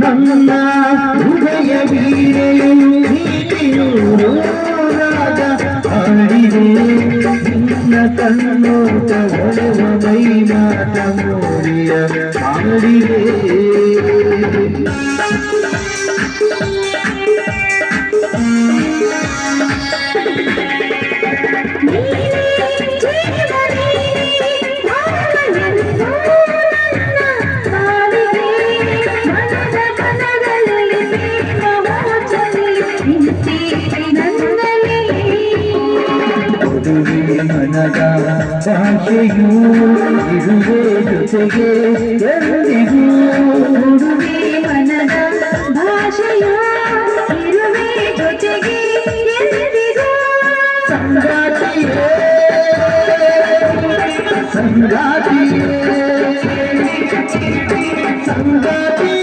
ನಮ್ಮ ಹೃದಯ ವೀರೆಯು ನೀತಿಯು ಆಡಿದೆ ನಿನ್ನ ಕಣ್ಣೋಟ ಹೊಳೆವ ಮೈನಾಟ ಮೋರಿಯ ಮಾಡಿದೆ ನನಗ ಭಾಷೆಯು ಇರುವೆ ಜೊತೆಗೆ ಎಂದಿಗೂ ಹುಡುಗೆ ಮನದ ಭಾಷೆಯು ಇರುವೆ ಜೊತೆಗೆ ಎಂದಿಗೂ ಸಂಗಾತಿಯೇ ಸಂಗಾತಿಯೇ ಸಂಗಾತಿ